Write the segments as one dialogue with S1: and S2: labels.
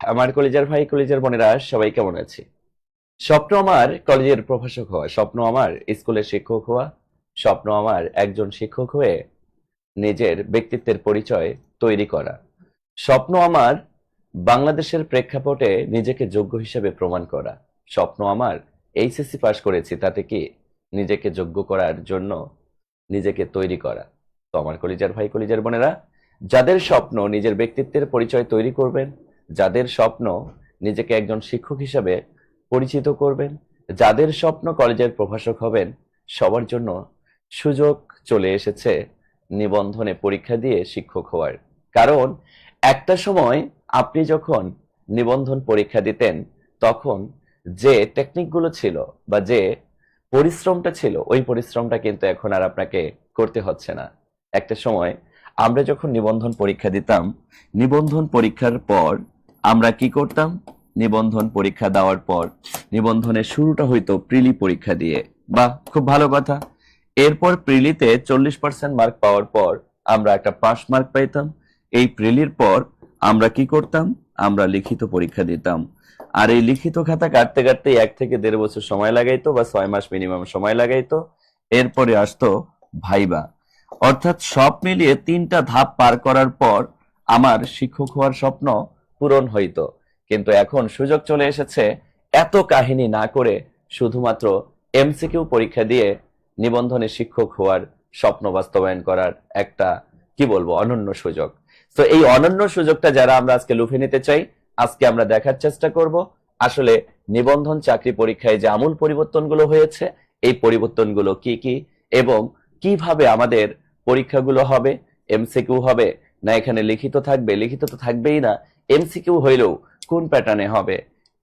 S1: আমার কলেজের ভাই, কলেজের বোনেরা সবাই কেমন আছে? স্বপ্ন আমার কলেজের প্রভাষক হওয়া, স্বপ্ন আমার স্কুলের শিক্ষক হওয়া, স্বপ্ন আমার একজন শিক্ষক হয়ে নিজের ব্যক্তিত্বের পরিচয় তৈরি করা। স্বপ্ন আমার বাংলাদেশের প্রেক্ষাপটে নিজেকে যোগ্য হিসেবে প্রমাণ করা। স্বপ্ন আমার এইচএসসি পাশ করেছি, তাতে কি নিজেকে যোগ্য করার জন্য নিজেকে তৈরি করা? তো আমার কলেজের ভাই, কলেজের বোনেরা, যাদের স্বপ্ন নিজের ব্যক্তিত্বের পরিচয় তৈরি করবেন যাদের স্বপ্ন নিজেকে একজন শিক্ষক হিসাবে পরিচিত করবেন, যাদের স্বপ্ন কলেজের প্রভাষক হবেন, সবার জন্য সুযোগ চলে এসেছে নিবন্ধনে পরীক্ষা দিয়ে শিক্ষক হওয়ার। কারণ একটা সময় আপনি যখন নিবন্ধন পরীক্ষা দিতেন, তখন যে টেকনিকগুলো ছিল বা যে পরিশ্রমটা ছিল, ওই পরিশ্রমটা কিন্তু এখন আর আপনাকে করতে হচ্ছে না। একটা সময় আমরা যখন নিবন্ধন পরীক্ষা দিতাম, নিবন্ধন পরীক্ষার পর আমরা কি করতাম? নিবন্ধন পরীক্ষা দেওয়ার পর, নিবন্ধনের শুরুটা হইতো প্রিলি পরীক্ষা দিয়ে। বাহ, খুব ভালো কথা। এরপর প্রিলিতে চল্লিশ পার্সেন্ট মার্ক পাওয়ার পর আমরা একটা পাস মার্ক পাইতাম। এই প্রিলির পর আমরা কি করতাম? আমরা লিখিত পরীক্ষা দিতাম। আর এই লিখিত খাতা কাটতে কাটতে এক থেকে দেড় বছর সময় লাগাইতো বা ছয় মাস মিনিমাম সময় লাগাইতো। এরপরে আসতো ভাইবা। অর্থাৎ সব মিলিয়ে তিনটা ধাপ পার করার পর আমার শিক্ষক হওয়ার স্বপ্ন পূরণ হইতো। কিন্তু এখন সুযোগ চলে এসেছে এত কাহিনী না করে শুধুমাত্র এমসিকিউ পরীক্ষা দিয়ে নিবন্ধনে শিক্ষক হওয়ার স্বপ্ন বাস্তবায়ন করার একটা, কি বলব, অনন্য সুযোগ। তো এই অনন্য সুযোগটা যারা আমরা আজকে লুফে নিতে চাই, আজকে আমরা দেখার চেষ্টা করব। আসলে নিবন্ধন চাকরি পরীক্ষায় যে আমূল পরিবর্তনগুলো হয়েছে, এই পরিবর্তনগুলো কি কি এবং কীভাবে আমাদের পরীক্ষাগুলো হবে এমসিকিউ হবে না, এখানে লিখিত থাকবে, লিখিত তো থাকবেই না। এমসিকিউ হইলেও কোন প্যাটার্নে হবে?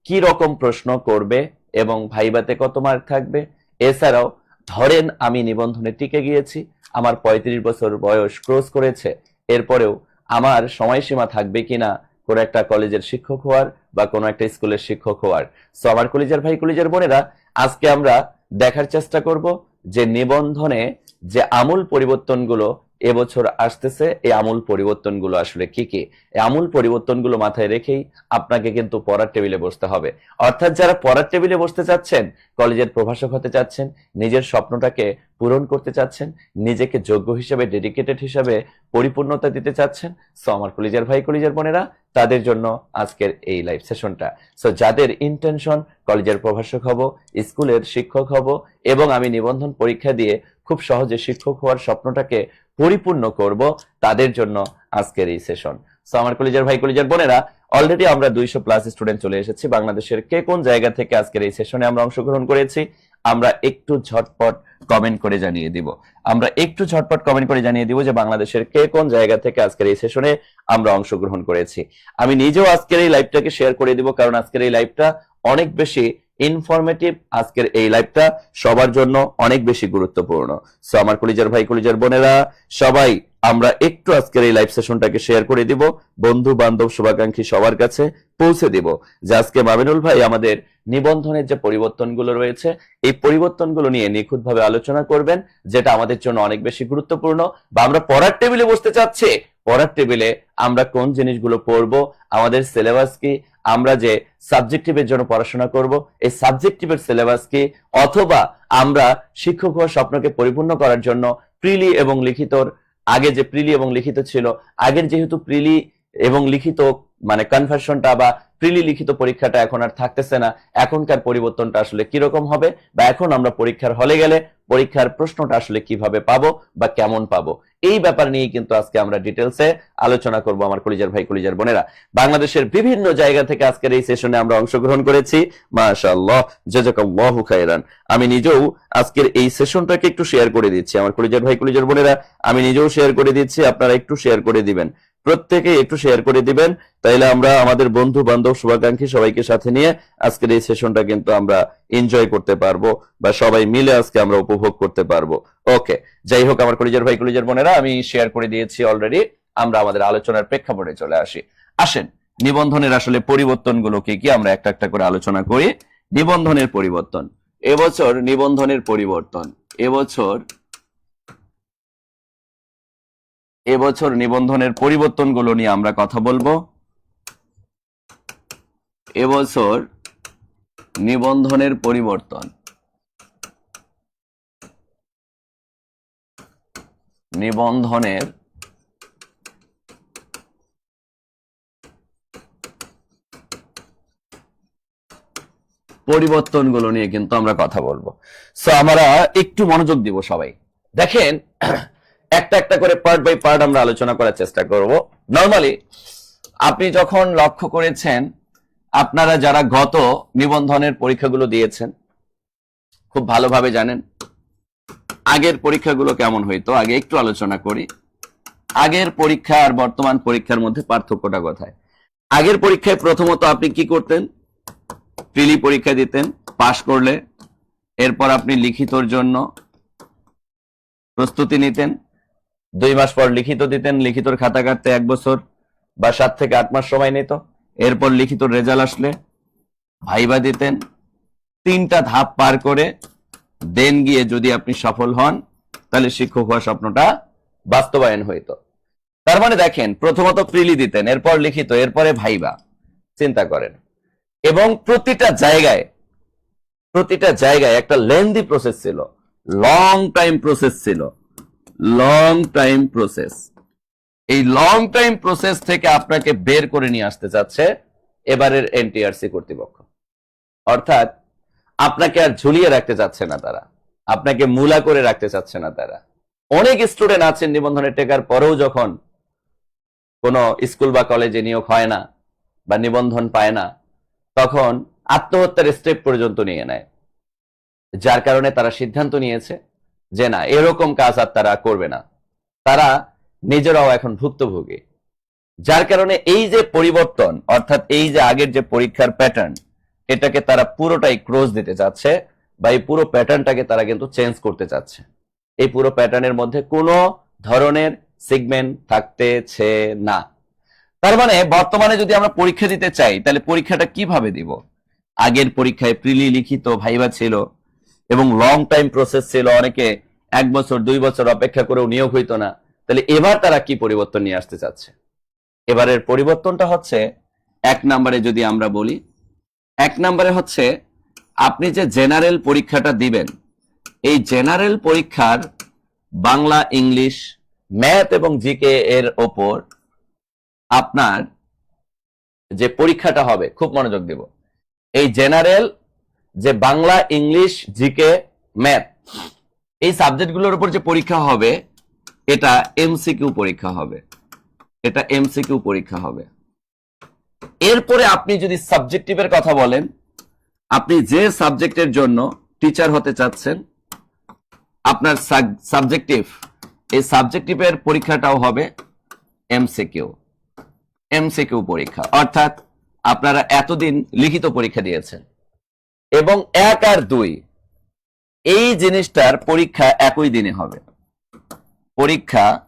S1: কি রকম প্রশ্ন করবে এবং ভাইবাতে কত মার্ক থাকবে? এছাড়াও, ধরেন আমি নিবন্ধনে টিকে গিয়েছি, আমার পঁয়ত্রিশ বছর বয়স ক্রস করেছে, এরপরেও আমার সময়সীমা থাকবে কিনা কোনো একটা কলেজের শিক্ষক হওয়ার বা কোনো একটা স্কুলের শিক্ষক হওয়ার। সো আমার কলেজের ভাই, কলেজের বোনেরা, আজকে আমরা দেখার চেষ্টা করব যে নিবন্ধনে যে আমূল পরিবর্তনগুলো এবছর আসতেছে, এই আমূল পরিবর্তনগুলো আসলে কি কি? এই আমূল পরিবর্তনগুলো মাথায় রেখেই আপনাকে কিন্তু পড়ার টেবিলে বসতে হবে। অর্থাৎ যারা পড়ার টেবিলে বসতে চাচ্ছেন, কলেজের প্রভাষক হতে চাচ্ছেন, নিজের স্বপ্নটাকে পূরণ করতে চাচ্ছেন, নিজেকে যোগ্য হিসেবে ডেডিকেটেড হিসেবে পরিপূর্ণতা দিতে চাচ্ছেন সো আমার কলেজের ভাই, কলেজের বোনেরা, তাদের জন্য আজকের এই লাইভ সেশনটা সো যাদের ইন্টেনশন কলেজের প্রভাষক হব, স্কুলের শিক্ষক হব, এবং আমি নিবন্ধন পরীক্ষা দিয়ে খুব সহজে শিক্ষক হওয়ার স্বপ্নটাকে পরিপূর্ণ করব তাদের জন্য আজকের এই সেশন সো আমার কলেজের ভাই, কলেজের বোনেরা অলরেডি আমরা দুইশো প্লাস স্টুডেন্ট চলে এসেছি। বাংলাদেশের কে কোন জায়গা থেকে আজকের এই সেশনে আমরা অংশগ্রহণ করেছি, আমরা একটু ঝটপট কমেন্ট করে জানিয়ে দিব। আমরা একটু ঝটপট কমেন্ট করে জানিয়ে দিব যে বাংলাদেশের কে কোন জায়গা থেকে আজকের এই সেশনে আমরা অংশগ্রহণ করেছি। আমি নিজেও আজকের এই লাইভটাকে শেয়ার করে দিব, কারণ আজকের এই লাইভটা অনেক বেশি ইনফরমেটিভ আজকের এই লাইভটা সবার জন্য অনেক বেশি গুরুত্বপূর্ণ। সো আমার কলিজার ভাই, কলিজার বোনেরা, সবাই আমরা একটু আজকের এই লাইভ সেশনটাকে শেয়ার করে দিব। বন্ধু, বান্ধব, শুভাকাঙ্ক্ষী সবার কাছে পৌঁছে দিব। যে আজকে মামিনুল ভাই আমাদের নিবন্ধনের যে পরিবর্তনগুলো রয়েছে, এই পরিবর্তনগুলো নিয়ে নিখুঁতভাবে আলোচনা করবেন, যেটা আমাদের জন্য অনেক বেশি গুরুত্বপূর্ণ। বা আমরা পড়ার টেবিলে বসতে চাচ্ছি, পড়ার টেবিলে আমরা কোন জিনিসগুলো পড়ব, আমাদের সিলেবাস কি আমরা যে সাবজেক্টিভের জন্য পড়াশোনা করব, এই সাবজেক্টিভের সিলেবাস কি? অথবা আমরা শিক্ষক হওয়ার স্বপ্নকে পরিপূর্ণ করার জন্য প্রিলি এবং লিখিতর, আগে যে প্রিলি এবং লিখিত ছিল, আগের যেহেতু প্রিলি এবং লিখিত মানে কনভার্সনটা বা প্রিলি লিখিত পরীক্ষাটা এখন আর থাকতেছে না। এখনকার পরিবর্তনটা আসলে কীরকম হবে? বা এখন আমরা পরীক্ষার হলে গেলে পরীক্ষার প্রশ্নটা আসলে কীভাবে পাবো বা কেমন পাবো? এই ব্যাপার নিয়ে কিন্তু আজকে আমরা ডিটেলসে আলোচনা করব আমার কলিজার ভাই, কলিজার বোনেরা। বাংলাদেশের বিভিন্ন জায়গা থেকে আজকের এই সেশনে আমরা অংশগ্রহণ করেছি। খাইরান আমি নিজেও আজকের এই সেশনটাকে একটু শেয়ার করে দিচ্ছি। আমার কলিজার ভাই, কলিজার বোনেরা, আমি নিজেও শেয়ার করে দিচ্ছি। আপনারা একটু শেয়ার করে দিবেন। প্রত্যেকে একটু শেয়ার করে দিবেন। তাইলে আমরা আমাদের বন্ধু বান্ধব শুভাকাঙ্ক্ষী সবাইকে সাথে নিয়ে আজকের এই সেশনটা কিন্তু আমরা এনজয় করতে পারব বা সবাই মিলে আজকে আমরা উপভোগ করতে পারব। ওকে যাই হোক, আমার কলিজার ভাই, কলিজার বোনেরা, আমি শেয়ার করে দিয়েছি অলরেডি আমরা আমাদের আলোচনার প্রেক্ষাপটে চলে আসি। আসেন, নিবন্ধনের আসলে পরিবর্তনগুলো কি কি? আমরা একটা একটা করে আলোচনা করি। নিবন্ধনের পরিবর্তন। এবছর নিবন্ধনের পরিবর্তন। এবছর এবছর নিবন্ধনের পরিবর্তনগুলো নিয়ে আমরা কথা বলব। এবছর নিবন্ধনের পরিবর্তন। নিবন্ধনের পরিবর্তনগুলো নিয়ে কিন্তু আমরা কথা বলব। সো আমরা একটু মনোযোগ দিব সবাই। দেখেন একটা একটা করে পার্ট বাই পার্ট আমরা আলোচনা করার চেষ্টা করব। নর্মালি আপনি যখন লক্ষ্য করেছেন, আপনারা যারা গত নিবন্ধনের পরীক্ষাগুলো দিয়েছেন, খুব ভালোভাবে জানেন, আগের পরীক্ষাগুলো কেমন হইতো, আগে একটু আলোচনা করি। আগের পরীক্ষা আর বর্তমান পরীক্ষার মধ্যে পার্থক্যটা কোথায়? আগের পরীক্ষায় প্রথমত আপনি কি করতেন? প্রিলি পরীক্ষা দিতেন, পাশ করলে, এরপর আপনি লিখিতর জন্য প্রস্তুতি নিতেন দুই মাস পর লিখিত দিতেন, লিখিতর খাতা কাটতে এক বছর বা সাত থেকে আট মাস সময় নিত। এরপর লিখিত রেজাল্ট আসলে ভাইবা দিতেন। তিনটা ধাপ পার করে দেন গিয়ে যদি আপনি সফল হন, তাহলে শিক্ষক হওয়ার স্বপ্নটা বাস্তবায়ন হইতো। তার মানে দেখেন, প্রথমত প্রিলি দিতেন, এরপর লিখিত, এরপরে ভাইবা। চিন্তা করেন। এবং প্রতিটা জায়গায় প্রতিটা জায়গায় একটা লেন্দি প্রসেস ছিল লং টাইম প্রসেস ছিল। লং টাইম প্রসেস এই লং টাইম প্রসেস থেকে আপনাকে বের করে নিয়ে আসতে চাচ্ছে এবারের এনটিআরসি কর্তৃপক্ষ। অর্থাৎ আপনাকে আর ঝুলিয়ে রাখতে চাচ্ছে না তারা। আপনাকে মূলা করে রাখতে চাচ্ছে না তারা। অনেক স্টুডেন্ট আছেন নিবন্ধনের টেকার পরেও যখন কোনো স্কুল বা কলেজে নিয়োগ হয় না বা নিবন্ধন পায় না, তখন আত্মহত্যার স্টেপ পর্যন্ত নিয়ে নেয়। যার কারণে তারা সিদ্ধান্ত নিয়েছে যে না, এরকম কাজ আর তারা করবে না। তারা নিজেরাও এখন ভুক্তভোগী। যার কারণে এই যে পরিবর্তন, অর্থাৎ এই যে আগের যে পরীক্ষার প্যাটার্ন এটাকে তারা পুরোটাই ক্রোজ দিতে চাচ্ছে বা এই পুরো প্যাটার্নটাকে তারা কিন্তু চেঞ্জ করতে চাচ্ছে। এই পুরো প্যাটার্নের মধ্যে কোনো ধরনের সিগমেন্ট থাকতেছে না। তার মানে বর্তমানে যদি আমরা পরীক্ষা দিতে চাই, তাহলে পরীক্ষাটা কীভাবে দিব? আগের পরীক্ষায় প্রিলি লিখিত ভাইবা ছিল এবং লং টাইম প্রসেস ছিল অনেকে এক বছর, দুই বছর অপেক্ষা করেও নিয়োগ হইতো না। তাহলে এবার তারা কি পরিবর্তন নিয়ে আসতে চাচ্ছে? এবারের পরিবর্তনটা হচ্ছে, এক নম্বরে যদি আমরা বলি, এক নম্বরে হচ্ছে আপনি যে জেনারেল পরীক্ষাটা দিবেন, এই জেনারেল পরীক্ষার বাংলা, ইংলিশ ম্যাথ এবং জিকে এর ওপর আপনার যে পরীক্ষাটা হবে, খুব মনোযোগ দিব। এই জেনারেল যে বাংলা, ইংলিশ, জিকে, ম্যাথ, এই সাবজেক্টগুলোর উপর যে পরীক্ষা হবে, এটা এমসিকিউ পরীক্ষা হবে। এটা এমসিকিউ পরীক্ষা হবে। এরপরে আপনি যদি সাবজেক্টিভের কথা বলেন, আপনি যে সাবজেক্টের জন্য টিচার হতে চাচ্ছেন, আপনার সাবজেক্টিভ এই সাবজেক্টিভের পরীক্ষাটাও হবে এমসিকিউ এমসিকিউ পরীক্ষা। অর্থাৎ আপনারা এতদিন লিখিত পরীক্ষা দিয়েছেন। এবং এক আর দুই। এই জিনিসটার পরীক্ষা একই দিনে হবে। পরীক্ষা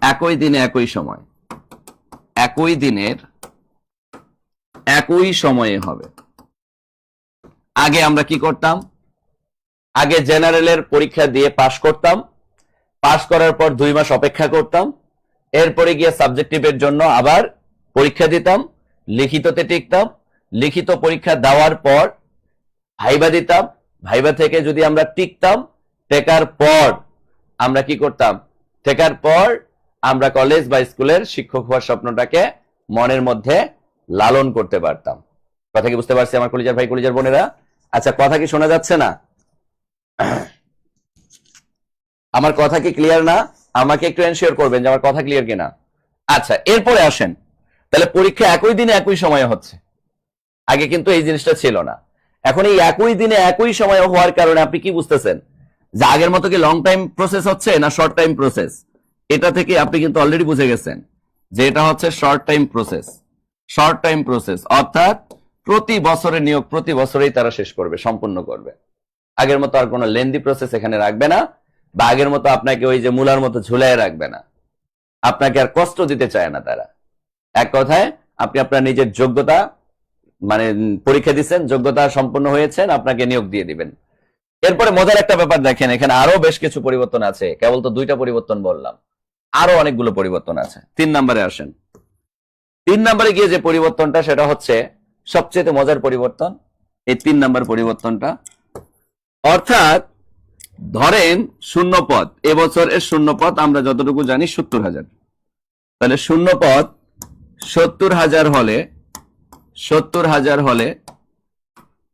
S1: একই দিনে একই সময়। একই দিনের একই সময়ে হবে। আগে আমরা কি করতাম? আগে জেনারেলের পরীক্ষা দিয়ে পাশ করতাম। পাশ করার পর দুই মাস অপেক্ষা করতাম। এরপরে গিয়ে সাবজেক্টিভের জন্য আবার পরীক্ষা দিতাম। লিখিততে টিকতাম। লিখিত পরীক্ষা দেওয়ার পর ভাইবা দিতাম, ভাইবা থেকে যদি আমরা টিকতাম, টেকার পর আমরা কি করতাম? টেকার পর আমরা কলেজ বা স্কুলের শিক্ষক হওয়ার স্বপ্নটাকে মনের মধ্যে লালন করতে পারতাম। কথা কি বুঝতে পারছি আমার কলিজার ভাই, কলিজার বোনেরা? আচ্ছা কথা কি শোনা যাচ্ছে না? আমার কথা কি ক্লিয়ার না? আমাকে একটু এনশিওর করবেন যে আমার কথা ক্লিয়ার কিনা। আচ্ছা এরপরে আসেন। তাহলে পরীক্ষা একই দিনে একই সময়ে হচ্ছে। আগে কিন্তু এই জিনিসটা ছিল না। এখন এই একই দিনে একই সময় হওয়ার কারণে আপনি কি বুঝতেছেন? যে আগের মতো কি লং টাইম প্রসেস হচ্ছে না শর্ট টাইম প্রসেস এটা থেকে আপনি কিন্তু অলরেডি বুঝে গেছেন যে এটা হচ্ছে short time process short time process অর্থাৎ প্রতি বছরের নিয়োগ প্রতি বছরেই তারা শেষ করবে, সম্পূর্ণ করবে। আগের মতো আর কোনো লেন্দি প্রসেস এখানে রাখবে না বা আগের মতো আপনাকে ওই যে মূলার মতো ঝুলাই রাখবে না। আপনাকে আর কষ্ট দিতে চায় না তারা। এক কথায়, আপনি আপনার নিজের যোগ্যতা মানে পরীক্ষা দিচ্ছেন, যোগ্যতা সম্পন্ন হয়েছেন, আপনাকে নিয়োগ দিয়ে দিবেন। এরপরে মজার একটা ব্যাপার দেখেন, এখানে আরও বেশ কিছু পরিবর্তন আছে। কেবল তো দুইটা পরিবর্তন বললাম। আরও অনেকগুলো পরিবর্তন আছে। তিন নম্বরে আসেন। তিন নম্বরে গিয়ে যে পরিবর্তনটা, সেটা হচ্ছে সবচেয়ে মজার পরিবর্তন, এই তিন নাম্বার পরিবর্তনটা। অর্থাৎ ধরেন শূন্য পদ এবছরের শূন্য পদ আমরা যতটুকু জানি সত্তর হাজার। তাহলে শূন্য পদ সত্তর হাজার হলে সত্তর হাজার হলে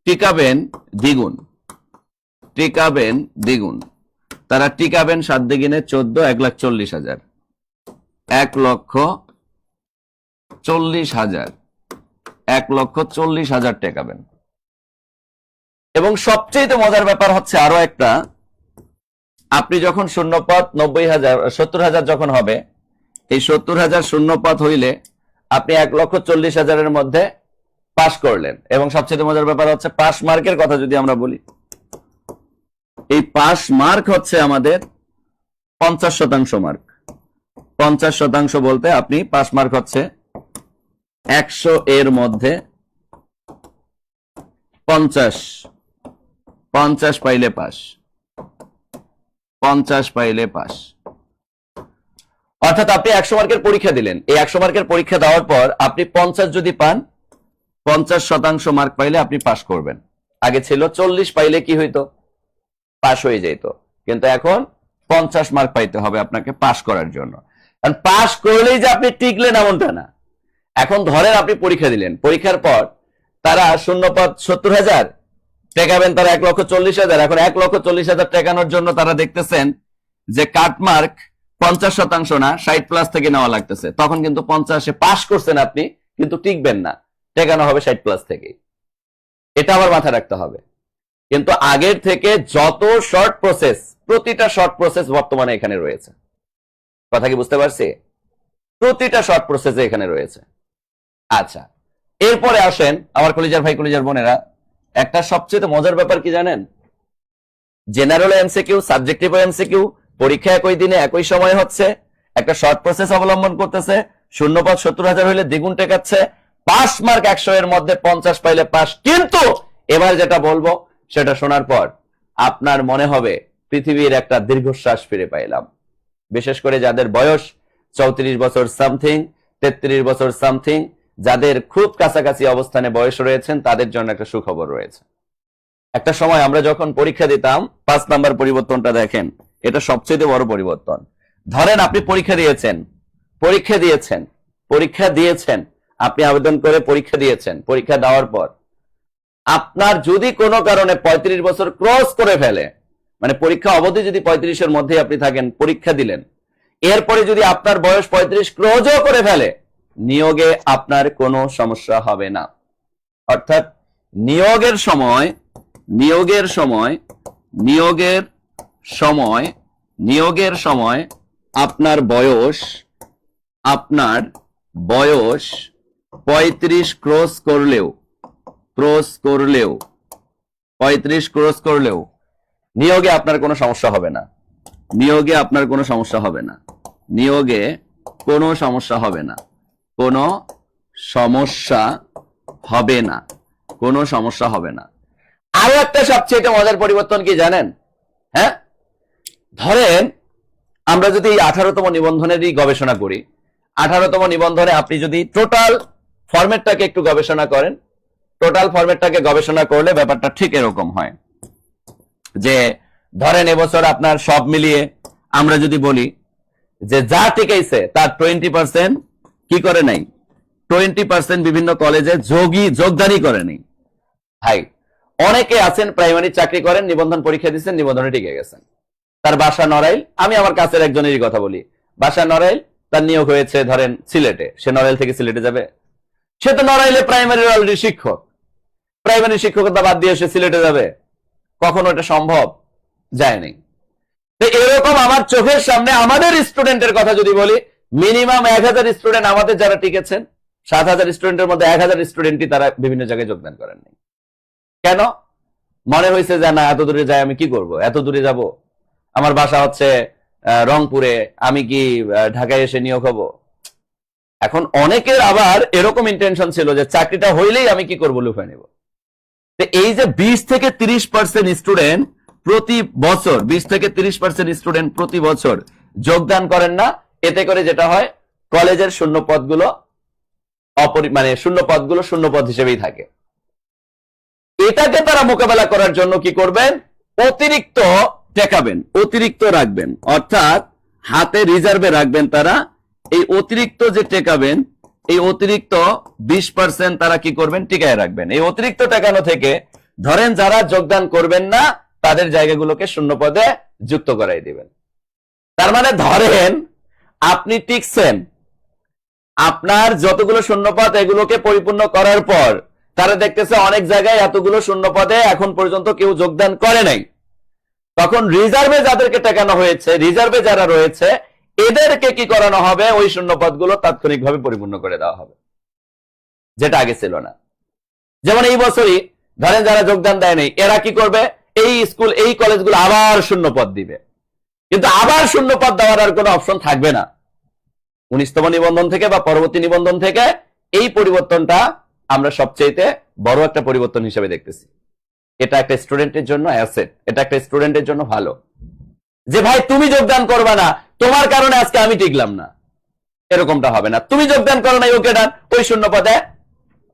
S1: টিকাবেন দ্বিগুণ। টিকাবেন দ্বিগুণ। তারা টিকাবেন সাত দিগুণে চোদ্দ, এক লাখ চল্লিশ হাজার। এক লক্ষ চল্লিশ হাজার। এক লক্ষ চল্লিশ হাজার টেকাবেন। এবং সবচেয়ে মজার ব্যাপার হচ্ছে আরও একটা, আপনি যখন শূন্যপদ নব্বই হাজার, সত্তর হাজার যখন হবে, এই সত্তর হাজার শূন্যপদ হইলে আপনি এক লক্ষ চল্লিশ হাজারের মধ্যে পাশ করলেন। এবং সবচেয়ে মজার ব্যাপার হচ্ছে পাস মার্কের কথা যদি আমরা বলি, এই পাস মার্ক হচ্ছে আমাদের পঞ্চাশ শতাংশ মার্ক। পঞ্চাশ শতাংশ বলতে আপনি পাস মার্ক হচ্ছে একশো এর মধ্যে পঞ্চাশ। পঞ্চাশ পাইলে পাস পঞ্চাশ পাইলে পাস অর্থাৎ আপনি একশো মার্কের পরীক্ষা দিলেন। এই একশো মার্কের পরীক্ষা দেওয়ার পর আপনি পঞ্চাশ যদি পান পঞ্চাশ শতাংশ মার্ক পাইলে আপনি পাস করবেন। আগে ছিল চল্লিশ, পাইলে কি হইতো? পাস হয়ে যেত কিন্তু এখন পঞ্চাশ মার্ক পাইতে হবে আপনাকে পাস করার জন্য। কারণ পাস করলেই যে আপনি টিকলেন এমনটা না। এখন ধরেন আপনি পরীক্ষা দিলেন। পরীক্ষার পর তারা শূন্য পদ সত্তর হাজার, টেকাবেন তারা এক লক্ষ চল্লিশ হাজার। এখন এক লক্ষ চল্লিশ হাজার টেকানোর জন্য তারা দেখতেছেন যে কাটমার্ক পঞ্চাশ শতাংশ না, ষাট প্লাস থেকে নেওয়া লাগতেছে। তখন কিন্তু পঞ্চাশে পাশ করছেন আপনি, কিন্তু টিকবেন না। টেকানো হবে ষাট প্লাস থেকে এটা আবার মাথায় রাখতে হবে। কিন্তু আগের থেকে যত শর্ট প্রসেস প্রতিটা শর্ট প্রসেস বর্তমানে এখানে রয়েছে। কথা কি বুঝতে পারছি? প্রতিটা শর্ট প্রসেস এখানে রয়েছে। আচ্ছা এরপরে আসেন আমার কলিজার ভাই, কলিজার বোনেরা। একটা সবচেয়ে মজার ব্যাপার কি জানেন? জেনারেল এমসিকিউ সাবজেক্টিভ এমসিকিউ পরীক্ষা একই দিনে একই সময় হচ্ছে। একটা শর্ট প্রসেস অবলম্বন করতেছে। শূন্যপদ সত্তর হাজার হইলে দ্বিগুণ টেকাচ্ছে পাস মার্ক একশো এর মধ্যে পঞ্চাশ পাইলে পাস। কিন্তু এবার যেটা বলব, সেটা শোনার পর আপনার মনে হবে পৃথিবীর একটা দীর্ঘশ্বাস ফিরে পাইলাম। বিশেষ করে যাদের বয়স চৌত্রিশ বছর সামথিং, তেত্রিশ বছর সামথিং, যাদের খুব কাছাকাছি অবস্থানে বয়স রয়েছেন, তাদের জন্য একটা সুখবর রয়েছে। একটা সময় আমরা যখন পরীক্ষা দিতাম, পাঁচ নাম্বার পরিবর্তনটা দেখেন, এটা সবচেয়ে বড় পরিবর্তন। ধরেন আপনি পরীক্ষা দিয়েছেন পরীক্ষা দিয়েছেন পরীক্ষা দিয়েছেন আপনি আবেদন করে পরীক্ষা দিয়েছেন, পরীক্ষা দেওয়ার পর। আপনার যদি কোনো কারণে ৩৫ বছর ক্রস করে ফেলে মানে পরীক্ষা অবধি যদি পঁয়ত্রিশের মধ্যে আপনি থাকেন, পরীক্ষা দিলেন, এরপরে যদি আপনার বয়স পঁয়ত্রিশ ক্রোজও করে ফেলে, নিয়োগে আপনার কোনো সমস্যা হবে না। অর্থাৎ নিয়োগের সময় নিয়োগের সময় নিয়োগের সময় নিয়োগের সময় আপনার বয়স আপনার বয়স পঁয়ত্রিশ ক্রস করলেও ক্রস করলেও, পঁয়ত্রিশ ক্রস করলেও, নিয়োগে আপনার কোনো সমস্যা হবে না। নিয়োগে আপনার কোনো সমস্যা হবে না। নিয়োগে কোনো সমস্যা হবে না। কোনো সমস্যা হবে না। কোনো সমস্যা হবে না। আরও একটা সবচেয়ে মজার পরিবর্তন কি জানেন? হ্যাঁ? ধরেন, আমরা যদি এই আঠারোতম নিবন্ধনেরই গবেষণা করি, আঠারোতম নিবন্ধনে আপনি যদি টোটাল ফরম্যাটটাকে একটু গবেষণা করেন। টোটাল ফরম্যাটটাকে গবেষণা করলে ব্যাপারটা ঠিক এরকম হয়। যে ধরেন এবছর আপনার সব মিলিয়ে আমরা যদি বলি যে যা টিকাইছে তার টোয়েন্টি পার্সেন্ট কি করে নাই? টোয়েন্টি পার্সেন্ট বিভিন্ন কলেজে যোগী যোগদানই করে নেই। ভাই, অনেকে আছেন, প্রাইমারি চাকরি করেন, নিবন্ধন পরীক্ষা দিচ্ছেন, নিবন্ধনে টিকে গেছেন। তার বাসা নড়াইল, আমি আমার কাছের একজনেরই কথা বলি। বাসা নড়াইল, তার নিয়োগ হয়েছে ধরেন সিলেটে। সে নড়াইল থেকে সিলেটে যাবে। সে তো নড়াইলে প্রাইমারির অলরেডি শিক্ষক। প্রাইমারি শিক্ষকতা বাদ দিয়ে সে সিলেটে যাবে। কখনো এটা সম্ভব? যায়নি। তো এরকম আমার চোখের সামনে আমাদের স্টুডেন্টের কথা যদি বলি মিনিমাম এক হাজার স্টুডেন্ট আমাদের যারা টিকেছেন, সাত হাজার স্টুডেন্টের মধ্যে এক হাজার স্টুডেন্টই তারা বিভিন্ন জায়গায় যোগদান করেননি। কেন? মনে হয়েছে যে, না, এত দূরে যাই আমি কি করব? এত দূরে যাব? আমার বাসা হচ্ছে রংপুরে, আমি কি ঢাকায় এসে নিয়োগ হব? এখন অনেকের আবার এরকম ইন্টেনশন ছিল যে চাকরিটা হইলেই আমি কি করব, লুফে নেব। এই যে বিশ থেকে তিরিশ পার্সেন্ট স্টুডেন্ট প্রতি বছর, বিশ থেকে তিরিশ পার্সেন্ট স্টুডেন্ট প্রতি বছর যোগদান করেন না, এতে করে যেটা হয়, কলেজের শূন্য পদগুলো অপরি মানে শূন্য পদগুলো শূন্য পদ হিসেবেই থাকে। এটাকে তারা মোকাবেলা করার জন্য কি করবেন? অতিরিক্ত টেকাবেন, অতিরিক্ত রাখবেন। অর্থাৎ হাতে রিজার্ভে রাখবেন তারা এই অতিরিক্ত যে টেকাবেন, এই অতিরিক্ত বিশ পার্সেন্ট তারা কি করবেন? টিকায় রাখবেন। এই অতিরিক্ত টেকানো থেকে ধরেন যারা যোগদান করবেন না, তাদের জায়গাগুলোকে শূন্য পদে যুক্ত করাই দিবেন। তার মানে ধরেন আপনি টিকছেন, আপনার যতগুলো শূন্যপদ এগুলোকে পরিপূর্ণ করার পর তারা দেখতেছে অনেক জায়গায় এতগুলো শূন্যপদে এখন পর্যন্ত কেউ যোগদান করে নাই। তখন রিজার্ভে যাদেরকে টেকানো হয়েছে, রিজার্ভে যারা রয়েছে এদেরকে কি করানো হবে? ওই শূন্যপদগুলো তাৎক্ষণিকভাবে পরিপূর্ণ করে দেওয়া হবে। যেটা আগে ছিল না। যেমন এই বছরই ধরেন যারা যোগদান দেয়নি এরা কি করবে? এই স্কুল, এই কলেজগুলো আবার শূন্যপদ দিবে। কিন্তু আবার শূন্যপদ দেওয়ার আর কোনো অপশন থাকবে না। উনিশতম নিবন্ধন থেকে বা পরবর্তী নিবন্ধন থেকে এই পরিবর্তনটা আমরা সবচেয়ে বড় একটা পরিবর্তন হিসেবে দেখতেছি। এটা একটা স্টুডেন্টের জন্য অ্যাসেট এটা একটা স্টুডেন্টের জন্য ভালো। যে ভাই তুমি যোগদান করবে না তোমার কারণে আজকে আমি টিকলাম না। এরকমটা হবে না। তুমি যোগদান করো না ওকে ডান। ওই শূন্য পদে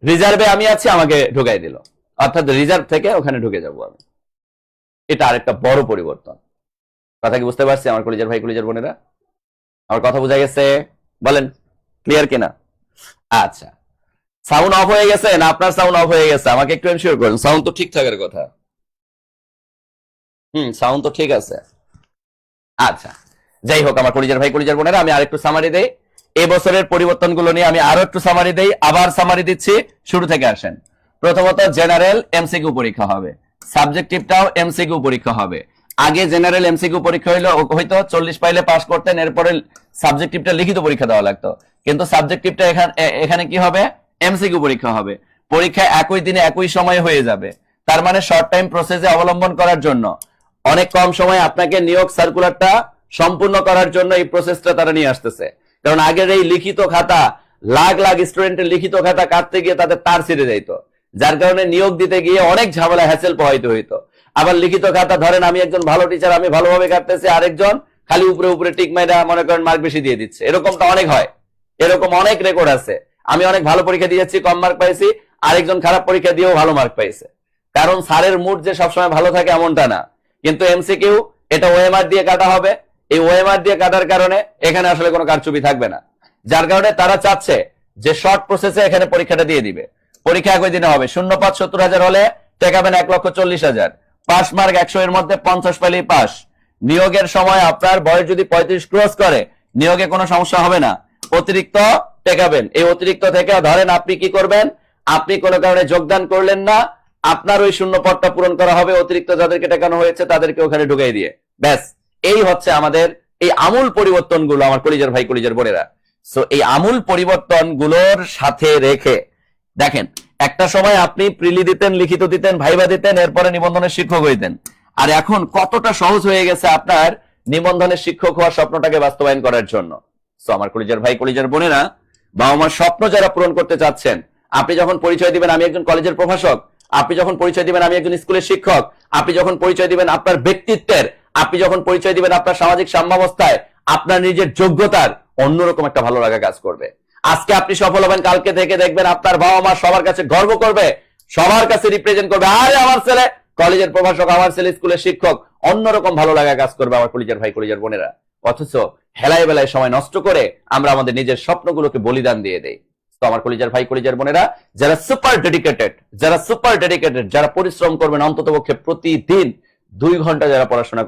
S1: রিজার্ভে আমি আছি, আমাকে ঢুকাই দিল। অর্থাৎ রিজার্ভ থেকে ওখানে ঢুকে যাব আমি। এটা আরেকটা বড় পরিবর্তন। কথা কি বুঝতে পারছি আমার কলেজের ভাই, কলেজের বোনেরা? আমার কথা বোঝা গেছে? বলেন ক্লিয়ার কিনা? আচ্ছা। সাউন্ড অফ হয়ে গেছে? না, আপনার সাউন্ড অফ হয়ে গেছে। আমাকে একটু এনশিওর করুন সাউন্ড তো ঠিক থাকার কথা। হুম সাউন্ড তো ঠিক আছে। আচ্ছা। যাই হোক আমার কলিজার ভাই, কলিজার বোনেরা, আমি আরেকটু সামারি দেই। এই বছরের পরিবর্তনগুলো নিয়ে আমি আরও একটু সামারি দেই। আবার সামারি দিচ্ছি। শুরু থেকে আসেন। প্রথমত জেনারেল এমসিকিউ পরীক্ষা হবে। সাবজেক্টিভটাও এমসিকিউ পরীক্ষা হবে। আগে জেনারেল এমসিকিউ পরীক্ষা হইল হয়তো চল্লিশ পাইলে পাস করতেন, এরপরে সাবজেক্টিভটা লিখিত পরীক্ষা দেওয়া লাগতো। কিন্তু সাবজেক্টিভটা এখানে কি হবে? এমসিকিউ পরীক্ষা হবে। পরীক্ষা একই দিনে একই সময়ে হয়ে যাবে। তার মানে শর্ট টাইম প্রসেসে অবলম্বন করার জন্য। অনেক কম সময় আপনাকে নিয়োগ সার্কুলারটা সম্পূর্ণ করার জন্য এই প্রসেসটা তারা নিয়ে আসতেছে। কারণ আগের এই লিখিত খাতা, লাখ লাখ স্টুডেন্টের লিখিত খাতা কাটতে গিয়ে তাদের তার ছিঁড়ে যাইত। যার কারণে নিয়োগ দিতে গিয়ে অনেক ঝামেলা হ্যাসেল প্রভাবিত হইতো। আবার লিখিত খাতা, ধরেন আমি একজন ভালো টিচার আমি ভালোভাবে কাটতেছি, আরেকজন খালি উপরে উপরে টিক মাইরা মনে করেন মার্ক বেশি দিয়ে দিচ্ছে। এরকমটা অনেক হয়। এরকম অনেক রেকর্ড আছে। আমি অনেক ভালো পরীক্ষা দিয়েছি, কম মার্ক পাইছি, আরেকজন খারাপ পরীক্ষা দিয়েও ভালো মার্ক পাইছে। কারণ স্যারের মুড যে সবসময় ভালো থাকে এমনটা না। কিন্তু এমসি এমসিকিউ এটা ওএমআর দিয়ে কাটা হবে। এই ওএমআর দিয়ে কাটার কারণে এখানে আসলে কোনো কারচুপি থাকবে না। যার কারণে তারা চাচ্ছে যে শর্ট প্রসেসে এখানে পরীক্ষাটা দিয়ে দিবে। পরীক্ষা একই দিনে হবে। শূন্য পাঁচ সত্তর হাজার হলে টেকাবেন এক লক্ষ চল্লিশ হাজার। পাস মার্ক একশো এর মধ্যে পঞ্চাশ পেলেই পাস। নিয়োগের সময় আপনার বয়স যদি পঁয়ত্রিশ ক্রস করে, নিয়োগে কোনো সমস্যা হবে না। অতিরিক্ত টেকাবেন এই অতিরিক্ত থেকে ধরেন আপনি কি করবেন? আপনি কোনো কারণে যোগদান করলেন না। আপনার ওই শূন্য পদটা পূরণ করা হবে। অতিরিক্ত যাদেরকে টেকানো হয়েছে তাদেরকে ওখানে ঢুকাই দিয়ে। ব্যাস। এই হচ্ছে আমাদের এই আমূল পরিবর্তনগুলো আমার কলিজার ভাই, কলিজার বোনেরা। সো এই আমূল পরিবর্তনগুলোর সাথে রেখে, দেখেন, একটা সময় আপনি প্রিলি দিতেন, লিখিত দিতেন, ভাইবা দিতেন, এরপরে নিবন্ধনের শিক্ষক হইতেন। আর এখন কতটা সহজ হয়ে গেছে আপনার নিবন্ধনের শিক্ষক হওয়ার স্বপ্নটাকে বাস্তবায়ন করার জন্য। সো আমার কলিজার ভাই, কলিজার বোনেরা বাবা মার স্বপ্ন যারা পূরণ করতে চাচ্ছেন, আপনি যখন পরিচয় দিবেন, আমি একজন কলেজের প্রভাষক, আপনি যখন পরিচয় দিবেন, আমি একজন স্কুলের শিক্ষক, আপনি যখন পরিচয় দিবেন, আপনার ব্যক্তিত্বের আপনি যখন পরিচয় দিবেন আপনার সামাজিক সাম্যাবস্থায়, আপনার নিজের যোগ্যতার অন্যরকম একটা ভালো লাগা কাজ করবে। আজকে আপনি সফল হবেন, কালকে থেকে দেখবেন আপনার বাবা মা সবার কাছে গর্ব করবে, সবার কাছে রিপ্রেজেন্ট করবে। আরে আমার ছেলে, কলেজের প্রভাষক, আমার ছেলে, স্কুলের শিক্ষক, অন্যরকম ভালো লাগা কাজ করবে আমার কলেজের ভাই, কলেজের বোনেরা। অথচ হেলায় বেলায় সময় নষ্ট করে আমরা আমাদের নিজের স্বপ্নগুলোকে বলিদান দিয়ে দেই। তো আমার কলিজার ভাই, কলিজার বোনেরা, যারা সুপার ডেডিকেটেড যারা সুপার ডেডিকেটেড যারা পরিশ্রম করবেন অন্তত পক্ষে প্রতিদিন দুই ঘণ্টা যারা পড়াশোনা